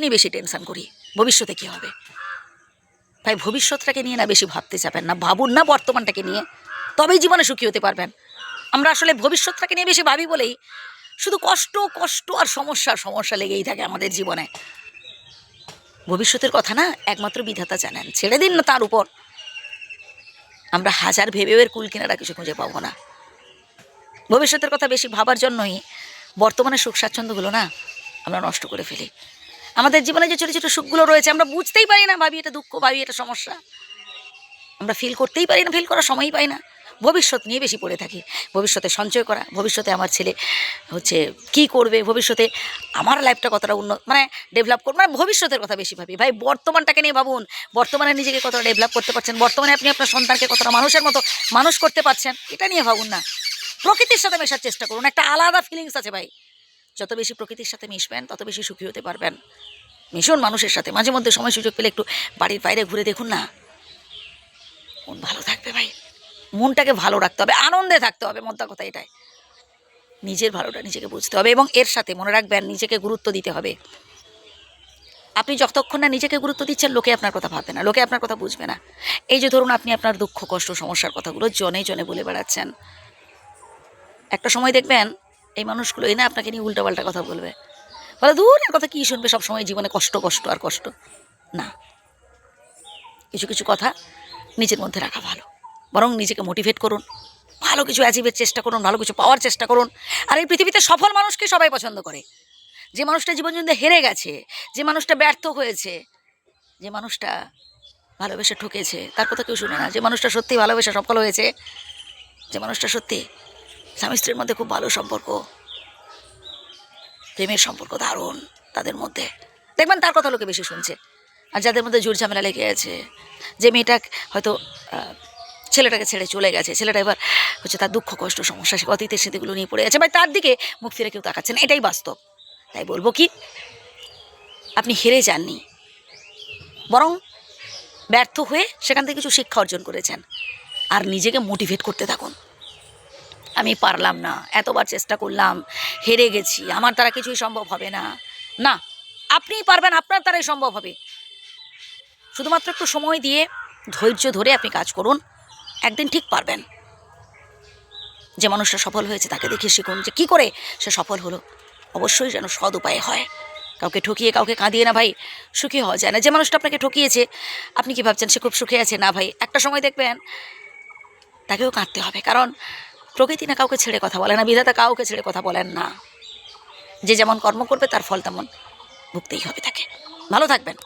নিয়ে বেশি টেনশন করি। ভবিষ্যতে কি হবে? ভাই, ভবিষ্যৎটাকে নিয়ে না বেশি ভাবতে যাবেন না, ভাবুন না বর্তমানটাকে নিয়ে। তবেই জীবনে সুখী হতে পারবেন। আমরা আসলে ভবিষ্যৎটাকে নিয়ে বেশি ভাবি বলেই শুধু কষ্ট কষ্ট আর সমস্যা সমস্যা লেগেই থাকে আমাদের জীবনে। ভবিষ্যতের কথা না একমাত্র বিধাতা জানেন। ছেড়ে দিন না তার উপর। আমরা হাজার ভেবেও এর কুল কিনারা কিছু খুঁজে পাবো না। ভবিষ্যতের কথা বেশি ভাবার জন্যই বর্তমানে সুখ স্বাচ্ছন্দ্যগুলো না আমরা নষ্ট করে ফেলি। আমাদের জীবনে যে ছোটো ছোটো সুখগুলো রয়েছে, আমরা বুঝতেই পারি না, ভাবি এটা দুঃখ, ভাবি এটা সমস্যা। আমরা ফিল করতেই পারি না ফিল করার সময়ই পাই না। ভবিষ্যৎ নিয়ে বেশি পড়ে থাকি। ভবিষ্যতে সঞ্চয় করা, ভবিষ্যতে আমার ছেলে হচ্ছে কি করবে, ভবিষ্যতে আমার লাইফটা কতটা উন্নত মানে ডেভেলপ করবে মানে ভবিষ্যতের কথা বেশি ভাবি। ভাই, বর্তমানটাকে নিয়ে ভাবুন। বর্তমানে নিজেকে কতটা ডেভেলপ করতে পারছেন? বর্তমানে আপনি আপনার সন্তানকে কতটা মানুষের মতো মানুষ করতে পারছেন? এটা নিয়ে ভাবুন না। প্রকৃতির সাথে মেশার চেষ্টা করুন। একটা আলাদা ফিলিংস আছে ভাই। যত বেশি প্রকৃতির সাথে মিশবেন, তত বেশি সুখী হতে পারবেন। মিশন মানুষের সাথে। মাঝে মধ্যে সময় সুযোগ পেলে একটু বাড়ির বাইরে ঘুরে দেখুন না। মন ভালো থাকবে ভাই। মনটাকে ভালো রাখতে হবে। আনন্দে থাকতে হবে। মোদ্দা কথা এটাই। নিজের ভালোটা নিজেকে বুঝতে হবে এবং এর সাথে মনে রাখবেন, নিজেকে গুরুত্ব দিতে হবে। আপনি যতক্ষণ না নিজেকে গুরুত্ব দিচ্ছেন, লোকে আপনার কথা ভাববে না। লোকে আপনার কথা বুঝবে না। এই যে ধরুন, আপনি আপনার দুঃখ, কষ্ট, সমস্যার কথাগুলো জনে জনে বলে বেড়াচ্ছেন। একটা সময় দেখবেন এই মানুষগুলো এনে আপনাকে নিয়ে উল্টোপাল্টা কথা বলবে। বলে দূর এর কথা কী শুনবে? সব সময় জীবনে কষ্ট কষ্ট আর কষ্ট। না। কিছু কিছু কথা নিজের মধ্যে রাখা ভালো। বরং নিজেকে মোটিভেট করুন। ভালো কিছু অ্যাচিভের চেষ্টা করুন, ভালো কিছু পাওয়ার চেষ্টা করুন। আর এই পৃথিবীতে সফল মানুষকে সবাই পছন্দ করে। যে মানুষটা জীবন জুড়ে হেরে গেছে, যে মানুষটা ব্যর্থ হয়েছে, যে মানুষটা ভালোবেসে ঠকেছে, তার কথা কেউ শুনে না। যে মানুষটা সত্যি ভালোবেসে সফল হয়েছে, যে মানুষটা সত্যি স্বামী স্ত্রীর মধ্যে খুব ভালো সম্পর্ক। প্রেমের সম্পর্ক দারুণ তাদের মধ্যে। দেখবেন তার কথা লোকে বেশি শুনছে। আর যাদের মধ্যে জোর ঝামেলা লেগে আছে, যে মেয়েটা হয়তো ছেলেটাকে ছেড়ে চলে গেছে, ছেলেটা এবার হচ্ছে তার দুঃখ, কষ্ট, সমস্যা, সে অতীতের স্মৃতিগুলো নিয়ে পড়ে আছে ভাই তার দিকে মুখ ফিরে কেউ তাকাচ্ছে না, এটাই বাস্তব। তাই বলব কি, আপনি হেরে যাননি। বরং ব্যর্থ হয়ে সেখান থেকে কিছু শিক্ষা অর্জন করেছেন। আর নিজেকে মোটিভেট করতে থাকুন। আমি পারলাম না। এতবার চেষ্টা করলাম, হেরে গেছি। আমার দ্বারা কিছুই সম্ভব হবে না। না, আপনিই পারবেন, আপনার দ্বারাই সম্ভব হবে। শুধুমাত্র একটু সময় দিয়ে, ধৈর্য ধরে আপনি কাজ করুন। একদিন ঠিক পারবেন। যে মানুষটা সফল হয়েছে, তাকে দেখে শিখুন যে কী করে সে সফল হলো। অবশ্যই যেন সৎ উপায়ে হয়। কাউকে ঠকিয়ে, কাউকে কাঁদিয়ে না ভাই, সুখী হওয়া যায় না। যে মানুষটা আপনাকে ঠকিয়েছে, আপনি কি ভাবছেন সে খুব সুখে আছে? না ভাই, একটা সময় দেখবেন, তাকেও কাঁদতে হবে। কারণ প্রকৃতি না কাউকে ছেড়ে কথা বলে না, বিধাতা কাউকে ছেড়ে কথা বলেন না। যে যেমন কর্ম করবে, তার ফল তেমন ভুগতেই হবে তাকে। ভালো থাকবেন।